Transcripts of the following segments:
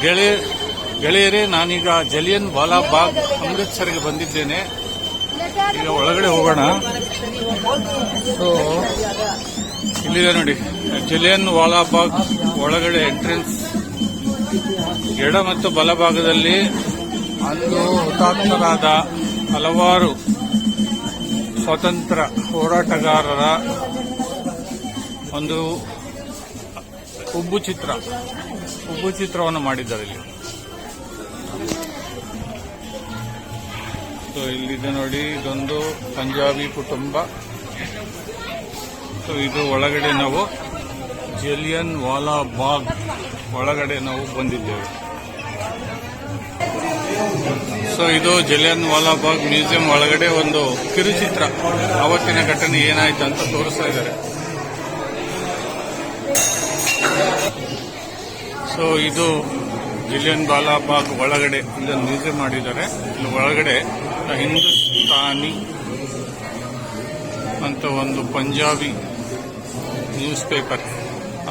ಗೆಳೆಯ ಗೆಳೆಯರೇ, ನಾನೀಗ ಜಲಿಯನ್ ವಾಲಾಬಾಗ್ ಅಮೃತ್ಸರ್ಗೆ ಬಂದಿದ್ದೇನೆ. ಈಗ ಒಳಗಡೆ ಹೋಗೋಣ. ಸೊ ಇಲ್ಲಿದೆ ನೋಡಿ. ಜಲಿಯನ್ ವಾಲಾಬಾಗ್ ಒಳಗಡೆ ಎಂಟ್ರೆನ್ಸ್ ಎಡ ಮತ್ತು ಬಲಭಾಗದಲ್ಲಿ ಅಂದು ಹುತಾತ್ಮರಾದ ಹಲವಾರು ಸ್ವತಂತ್ರ ಹೋರಾಟಗಾರರ ಒಂದು ಉಬ್ಬು ಚಿತ್ರ. ಉಬ್ಬು ಚಿತ್ರವನ್ನು ಮಾಡಿದ್ದಾರೆ ಇಲ್ಲಿ. ಸೊ ಇಲ್ಲಿದೆ ನೋಡಿ, ಇದೊಂದು ಪಂಜಾಬಿ ಕುಟುಂಬ. ಸೊ ಇದು ಒಳಗಡೆ ನಾವು ಜಲಿಯನ್ ವಾಲಾ ಬಾಗ್ ಒಳಗಡೆ ನಾವು ಬಂದಿದ್ದೇವೆ. ಸೊ ಇದು ಜಲಿಯನ್ ವಾಲಾ ಬಾಗ್ ಮ್ಯೂಸಿಯಂ ಒಳಗಡೆ ಒಂದು ಕಿರುಚಿತ್ರ. ಅವತ್ತಿನ ಘಟನೆ ಏನಾಯ್ತು ಅಂತ ತೋರಿಸ್ತಾ ಇದ್ದಾರೆ. ಸೊ ಇದು ಜಿಲಿಯನ್ ಬಾಲಾಬಾಗ್ ಒಳಗಡೆ ಇಲ್ಲೊಂದು ಮ್ಯೂಸಿಯಂ ಮಾಡಿದ್ದಾರೆ. ಇಲ್ಲಿ ಒಳಗಡೆ ಹಿಂದೂಸ್ತಾನಿ ಅಂತ ಒಂದು ಪಂಜಾಬಿ ನ್ಯೂಸ್ ಪೇಪರ್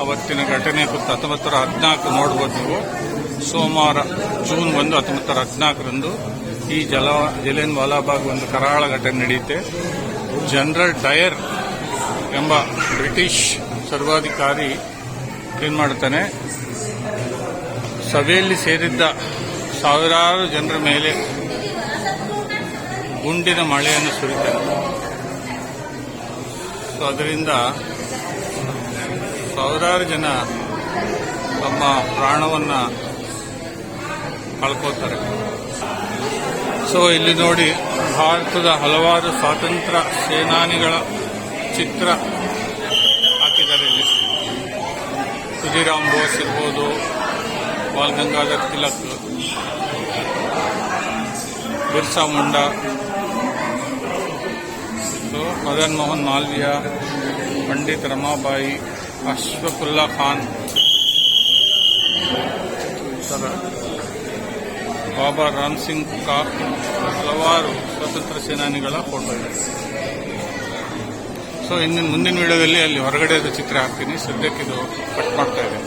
ಅವತ್ತಿನ ಘಟನೆ ಕುರಿತು ಹತ್ತೊಂಬತ್ತರ ಹದಿನಾಲ್ಕು ನೋಡ್ಬೋದು ನೀವು. ಸೋಮವಾರ ಜೂನ್ ಒಂದು, ಹತ್ತೊಂಬತ್ತರ ಹದಿನಾಲ್ಕರಂದು ಈ ಜಲ ಜಲಿಯನ್ ವಾಲಾಬಾಗ್ ಒಂದು ಕರಾಳ ಘಟನೆ ನಡೆಯುತ್ತೆ. ಜನರಲ್ ಡಯರ್ ಎಂಬ ಬ್ರಿಟಿಷ್ ಸರ್ವಾಧಿಕಾರಿ ಏನ್ ಮಾಡ್ತಾನೆ ಸಭೆಯಲ್ಲಿ ಸೇರಿದ್ದ ಸಾವಿರಾರು ಜನರ ಮೇಲೆ ಗುಂಡಿನ ಮಳೆಯನ್ನು ಸುರಿತಾನೆ. ಸೊ ಅದರಿಂದ ಸಾವಿರಾರು ಜನ ತಮ್ಮ ಪ್ರಾಣವನ್ನ ಕಳ್ಕೋತಾರೆ ಸೊ ಇಲ್ಲಿ ನೋಡಿ ಭಾರತದ ಹಲವಾರು ಸ್ವಾತಂತ್ರ್ಯ ಸೇನಾನಿಗಳ ಚಿತ್ರ ಹಾಕಿದ್ದಾರೆ ಇಲ್ಲಿ. ಖುದಿರಾಮ್ ಬೋಸ್ ಇರ್ಬೋದು, ಬಾಲ್ ಗಂಗಾಧರ್ ತಿಲಕ್, ಬಿರ್ಸಾ ಮುಂಡಾ ಮದನ್ ಮೋಹನ್ ಮಾಲ್ವಿಯ, ಪಂಡಿತ್ ರಮಾಬಾಯಿ, ಅಶ್ವಫುಲ್ಲಾ ಖಾನ್ ಬಾಬಾ ರಾಮ್ ಸಿಂಗ್ ಕಾಪ್ ಹಲವಾರು ಸ್ವಾತಂತ್ರ್ಯ ಸೇನಾನಿಗಳ ಫೋಟೋ ಇದೆ. ಸೊ ಇನ್ನು ಮುಂದಿನ ವಿಡಿಯೋದಲ್ಲಿ ಅಲ್ಲಿ ಹೊರಗಡೆ ಚಿತ್ರ ಹಾಕ್ತೀನಿ. ಸದ್ಯಕ್ಕೆ ಇದು ಕಟ್ ಮಾಡ್ತಾ ಇದೆ